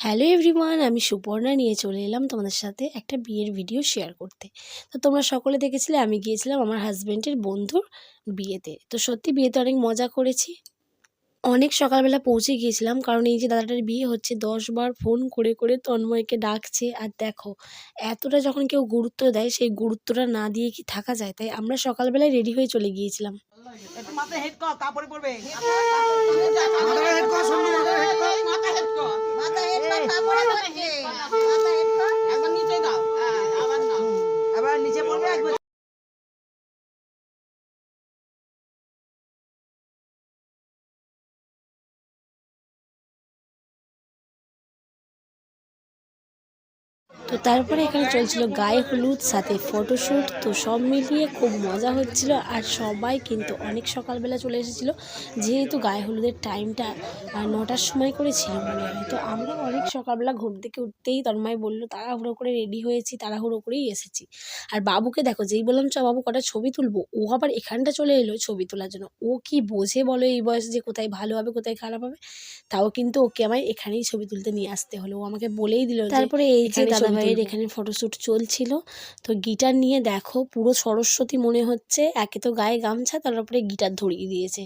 Hello everyone আমি সুপর্ণা নিয়ে চলে এলাম তোমাদের সাথে একটা বিয়ের ভিডিও শেয়ার করতে। তো তোমরা সকলে দেখেছিলে আমি গিয়েছিলাম আমার হাজব্যান্ডের বন্ধুর বিয়েতে। তো সত্যি বিয়েতে অনেক মজা করেছি। অনেক সকালবেলা পৌঁছে গিয়েছিলাম কারণ এই যে দাদাটার বিয়ে হচ্ছে দশ বার ফোন করে করে তন্ময়কে ডাকছে আর দেখো এতটা যখন কেউ গুরুত্ব দেয় সেই গুরুত্বটা না দিয়ে কি থাকা যায়? তাই আমরা সকালবেলায় রেডি হয়ে চলে গিয়েছিলাম। একটু মাথায় হেড কর তারপরে পড়বে তো তারপরে এখানে চলছিল গায়ে হলুদ সাথে ফটোশ্যুট তো সব মিলিয়ে খুব মজা হচ্ছিল আর সবাই কিন্তু অনেক সকালবেলা চলে এসেছিল। যেহেতু গায়ে হলুদের টাইমটা নটার সময় করে ছিল মনে হয়। তো আমরা অনেক সকালবেলা ঘুম থেকে উঠতেই তন্ময় বলল তাড়াহুড়ো করে রেডি হয়েছি তাড়াহুড়ো করেই এসেছি। আর বাবুকে দেখো যেই বললাম চ বাবু কটা ছবি তুলবো? ও আবার এখানটা চলে এলো ছবি তোলার জন্য। ও কি বোঝে বলো এই বয়সে যে কোথায় ভালো হবে কোথায় খারাপ হবে? তাও কিন্তু ওকে আমায় এখানেই ছবি তুলতে নিয়ে আসতে হলো। ও আমাকে বলেই দিল তারপরে এই যে এখানে ছবি দাদাভাইয়ের এখানে ফটোশ্যুট চলছিল। তো গিটার নিয়ে দেখো পুরো সরস্বতী মনে হচ্ছে। একে তো গায়ে গামছা তার উপরে গিটার ধরিয়ে দিয়েছে।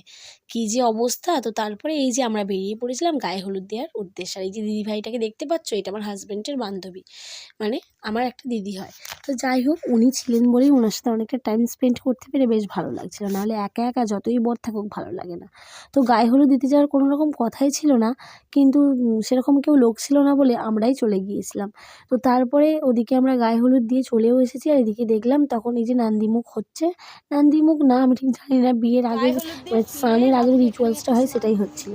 কি যে অবস্থা! তো তারপরে এই যে আমরা বেরিয়ে পড়েছিলাম গায়ে হলুদ দেওয়ার উদ্দেশ্যে। আর এই যে দিদিভাইটাকে দেখতে পাচ্ছ এটা আমার হাজব্যান্ডের বান্ধবী। মানে আমার একটা দিদি হয়। তো যাই হোক উনি ছিলেন বলেই ওনার সাথে অনেকটা টাইম স্পেন্ড করতে পেরে বেশ ভালো লাগছিল। নাহলে একা একা যতই বর থাকুক ভালো লাগে না। তো গায়ে হলুদ দিতে যাওয়ার কোনো রকম কথাই ছিল না। কিন্তু সেরকম কেউ লোক ছিল না বলে আমরাই চলে গিয়েছিলাম। তো তারপরে ওদিকে আমরা গায়ে হলুদ দিয়ে চলেও এসেছি আর এদিকে দেখলাম তখন এই যে নান্দিমুখ হচ্ছে। নান্দিমুখ না আমি ঠিক জানি না বিয়ের আগে মানে স্নানের আগে রিচুয়ালসটা হয় সেটাই হচ্ছিল।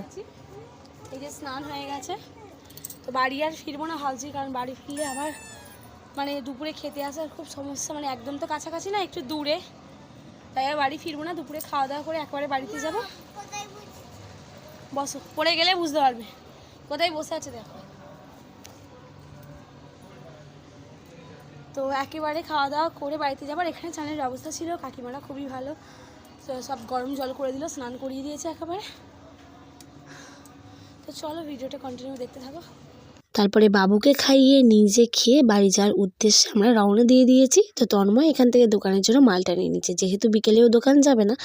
এই যে স্নান হয়ে গেছে। তো বাড়ি আর ফিরবো না ভাবছি কারণ বাড়ি ফিরলে আবার মানে দুপুরে খেতে আসার খুব সমস্যা মানে একদম তো কাছাকাছি না একটু দূরে। তাই আর বাড়ি ফিরবো না দুপুরে খাওয়া দাওয়া করে একবারে বাড়িতে যাব। বসো পড়ে গেলে বুঝতে পারবে। কোথায় বসে আছে দেখো। তো একেবারে খাওয়া দাওয়া করে বাড়িতে যাবার এখানে চানের ব্যবস্থা ছিল, কাকিমারা খুবই ভালো। তো সব গরম জল করে দিল, স্নান করিয়ে দিয়েছে একেবারে। তো চলো, ভিডিওটা কন্টিনিউ দেখতে থাকো। তারপরে বাবুকে খাইয়ে নিজে খেয়ে বাড়ি যাওয়ার উদ্দেশ্যে আমরা রওনা দিয়ে দিয়েছি। তো তন্ময় এখান থেকে দোকানের জন্য মালটা নিয়ে নিচ্ছে। যেহেতু বিকেলেও দোকান যাবে না,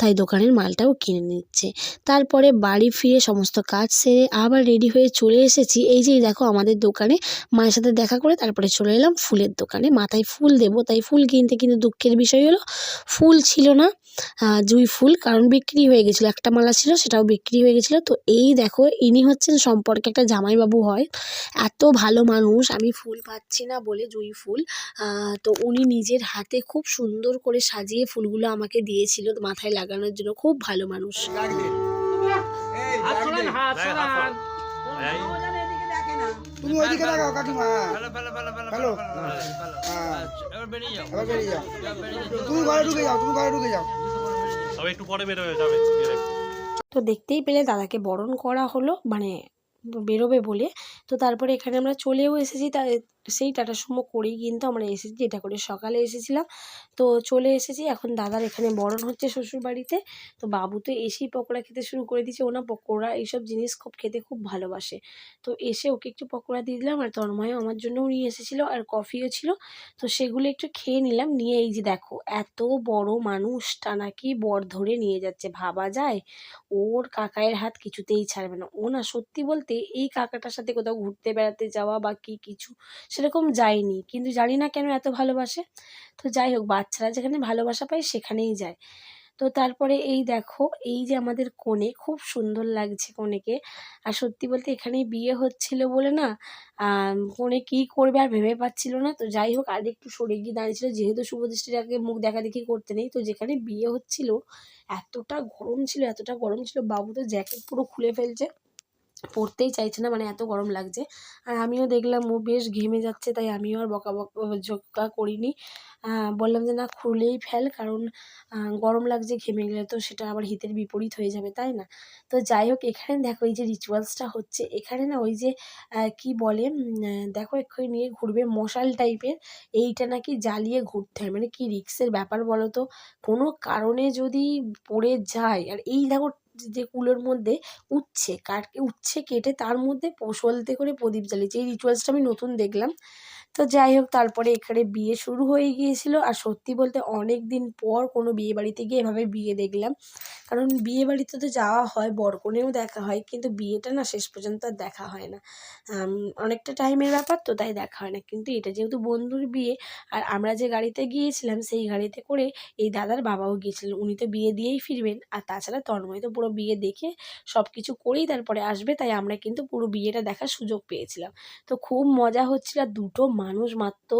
তাই দোকানের মালটাও কিনে নিচ্ছে। তারপরে বাড়ি ফিরে সমস্ত কাজ সেরে আবার রেডি হয়ে চলে এসেছি। এই যে দেখো আমাদের দোকানে, মায়ের সাথে দেখা করে তারপরে চলে এলাম ফুলের দোকানে। মাথায় ফুল দেবো, তাই ফুল কিনতে কিন্তু দুঃখের বিষয় হলো, ফুল ছিল না জুঁই ফুল, কারণ বিক্রি হয়ে গেছিল। একটা মালা ছিল, সেটাও বিক্রি হয়ে গেছিল। তো এই দেখো, ইনি হচ্ছেন সম্পর্কে একটা জামাইবাবু হয়। এত ভালো মানুষ আমি ফুল পাচ্ছি না বলে জুঁই ফুল আহ, তো উনি নিজের হাতে খুব সুন্দর করে সাজিয়ে ফুলগুলো আমাকে দিয়েছিল মাথায় লাগানোর জন্য খুব ভালো মানুষ তুমি ওইদিকে লাগাও কাকিমা। হ্যাঁ। এবার বেরিয়ে যাও। এবার বেরিয়ে যাও এবার বেরিয়ে যাও। তুমি ঘরে ঢুকে যাও তুমি ঘরে ঢুকে যাও একটু পরে বেরোবে যাবে তো দেখতেই পেলে দাদাকে বরণ করা হলো মানে বেরোবে বলে। তো তারপরে এখানে আমরা চলেও এসেছি। তা সেই টাটা সুমো করেই কিন্তু আমরা এসেছি এটা করে সকালে এসেছিলাম। তো চলে এসেছি, এখন দাদার এখানে বরণ হচ্ছে শ্বশুর বাড়িতে তো বাবু তো এসেই পকোড়া খেতে শুরু করে দিয়েছে ওনা পকোড়া, এইসব জিনিস খুব খেতে খুব ভালোবাসে। তো এসে ওকে একটু পকোড়া দিয়ে দিলাম, আর তন্ময়ও আমার জন্যও নিয়ে এসেছিল, আর কফিও ছিল। তো সেগুলো একটু খেয়ে নিলাম, নিয়ে এই যে দেখো, এত বড় মানুষটা নাকি বর ধরে নিয়ে যাচ্ছে, ভাবা যায়? ওর কাকায়ের হাত কিছুতেই ছাড়বে না। ও না সত্যি বলতে এই কাকাটার সাথে কোথাও ঘুরতে বেড়াতে যাওয়া বা কি কিছু সেরকম যায়নি। কিন্তু জানি না কেন এত ভালোবাসে। তো যাই হোক, বাচ্চারা যেখানে ভালোবাসা পায় সেখানেই যায়। তো তারপরে এই দেখো, এই যে আমাদের কোণে খুব সুন্দর লাগছে কোণেকে আর সত্যি বলতে এখানেই বিয়ে হচ্ছিল বলে না কোণে কী করবে আর ভেবে পাচ্ছিল না। তো যাই হোক, আর একটু সরে গিয়ে দাঁড়িয়েছিল। যেহেতু শুভদৃষ্টির আগে মুখ দেখা দেখি করতে নেই, তো যেখানে বিয়ে হচ্ছিল, এতটা গরম ছিল, এতটা গরম ছিল, বাবু তো জ্যাকেট পুরো খুলে ফেলছে। পরতেই চাইছে না মানে এত গরম লাগছে। আর আমিও দেখলাম ও বেশ ঘেমে যাচ্ছে, তাই আমিও আর বকা বকা করিনি। বললাম যে না, খুলেই ফেল, কারণ গরম লাগছে, ঘেমে গেলে তো সেটা আবার হিতের বিপরীত হয়ে যাবে, তাই না? তো যাই হোক, এখানে দেখো এই যে রিচুয়ালসটা হচ্ছে, এখানে না ওই যে কি বলে দেখো এক্ষুনি নিয়ে ঘুরবে মশাল টাইপের, এইটা নাকি জ্বালিয়ে ঘুরতে হয় মানে কি রিক্সের ব্যাপার বলো তো? কোনো কারণে যদি পড়ে যায়, আর এই দেখো যে কুলোর মধ্যে উচ্ছে কাট উচ্ছে কেটে তার মধ্যে সলতে করে প্রদীপ জ্বালিয়েছে। এই রিচুয়ালসটা আমি নতুন দেখলাম। তো যাই হোক, তারপরে এখানে বিয়ে শুরু হয়ে গিয়েছিল। আর সত্যি বলতে অনেক দিন পর কোনো বিয়ে বাড়িতে গিয়ে এভাবে বিয়ে দেখলাম। কারণ বিয়ে বাড়িতে তো যাওয়া হয়, বরকনেও দেখা হয়, কিন্তু বিয়েটা না শেষ পর্যন্ত আর দেখা হয় না। অনেকটা টাইমের ব্যাপার তো, তাই দেখা হয় না। কিন্তু এটা যেহেতু বন্ধুর বিয়ে, আর আমরা যে গাড়িতে গিয়েছিলাম, সেই গাড়িতে করে এই দাদার বাবাও গিয়েছিলেন উনি তো বিয়ে দিয়েই ফিরবেন। আর তাছাড়া তন্ময় তো পুরো বিয়ে দেখে সব কিছু করেই তারপরে আসবে, তাই আমরা কিন্তু পুরো বিয়েটা দেখার সুযোগ পেয়েছিলাম। তো খুব মজা হচ্ছিল, আর দুটো মানুষ মাত্র,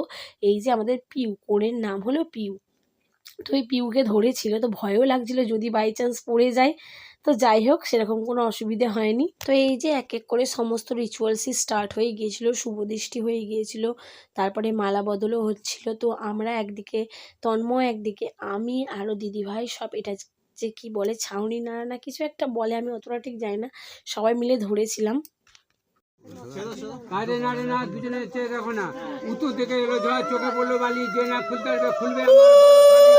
এই যে আমাদের পিউ কোণের নাম হলো পিউ। তো ওই পিউকে ধরেছিল, তো ভয়ও লাগছিল যদি বাই চান্স পড়ে যায়। তো যাই হোক, সেরকম কোনো অসুবিধে হয়নি। তো এই যে এক এক করে সমস্ত রিচুয়ালসই স্টার্ট হয়ে গিয়েছিল শুভদৃষ্টি হয়ে গিয়েছিল, তারপরে মালা বদলও হচ্ছিল। তো আমরা একদিকে, তন্ময় একদিকে, আমি আরও দিদিভাই সব এটা যে কি বলে, ছাউনি নাড়া না কিছু একটা বলে, আমি অতটা ঠিক জানি না, সবাই মিলে ধরেছিলাম। কাজে না রে না দুজনে দেখো না। উত্তর থেকে এলো ঝড় চোখে পড়ল বালি, যে না খুলতে খুলবে আমার বড় শাড়ি।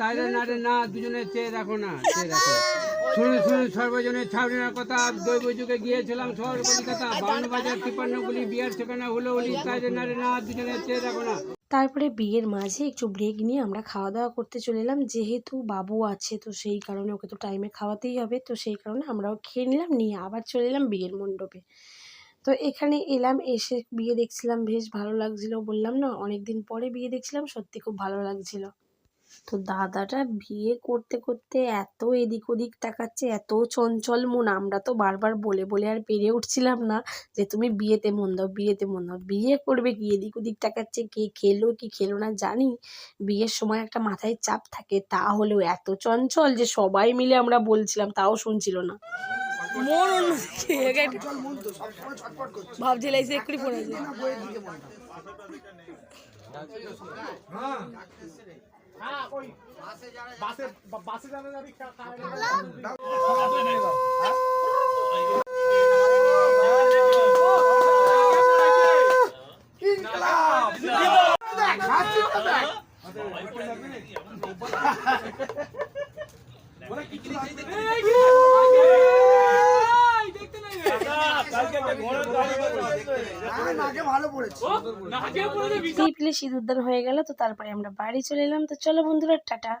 তাইরে না রে না দুজনে চেয়ে দেখো না চেয়ে দেখো। শুনুন শুনুন ছাউনির কথা। দৈব যুগে গিয়েছিলাম শহর কলিকাতা বাউন বাজার তিপান্ন গুলি বিয়ার সেখানে হলো হলি তাইরে না রে না দুজনে চেয়ে দেখো না। তারপরে বিয়ের মাঝে একটু ব্রেক নিয়ে আমরা খাওয়া দাওয়া করতে চলে এলাম। যেহেতু বাবু আছে তো সেই কারণে ওকে তো টাইমে খাওয়াতেই হবে। তো সেই কারণে আমরাও খেয়ে নিলাম নিয়ে আবার চলে এলাম বিয়ের মণ্ডপে। তো এখানে এলাম এসে বিয়ে দেখছিলাম বেশ ভালো লাগছিল। বললাম না অনেক দিন পরে বিয়ে দেখছিলাম সত্যি খুব ভালো লাগছিল। তো দাদাটা বিয়ে করতে করতে এত এদিক ওদিক তাকাচ্ছে এত চঞ্চল মন। আমরা তো বারবার বলে বলে আর পেরে উঠছিলাম না যে তুমি বিয়েতে মন দাও বিয়েতে মন দাও। বিয়ে করবে কি? এদিক ওদিক তাকাচ্ছে কে খেলো কি খেলো না জানি। বিয়ের সময় একটা মাথায় চাপ থাকে তা হলেও এত চঞ্চল যে সবাই মিলে আমরা বলছিলাম তাও শুনছিল না। মন অন্যদিকে ভাবছিল এসে এক্ষুনি পড়ে যায় হ্যাঁ, নাকে ভালো পড়েছে টিপলে সিঁদুরদান হয়ে গেল তো তারপরে আমরা বাড়ি চলে এলাম। তো চলো বন্ধুরা টাটা।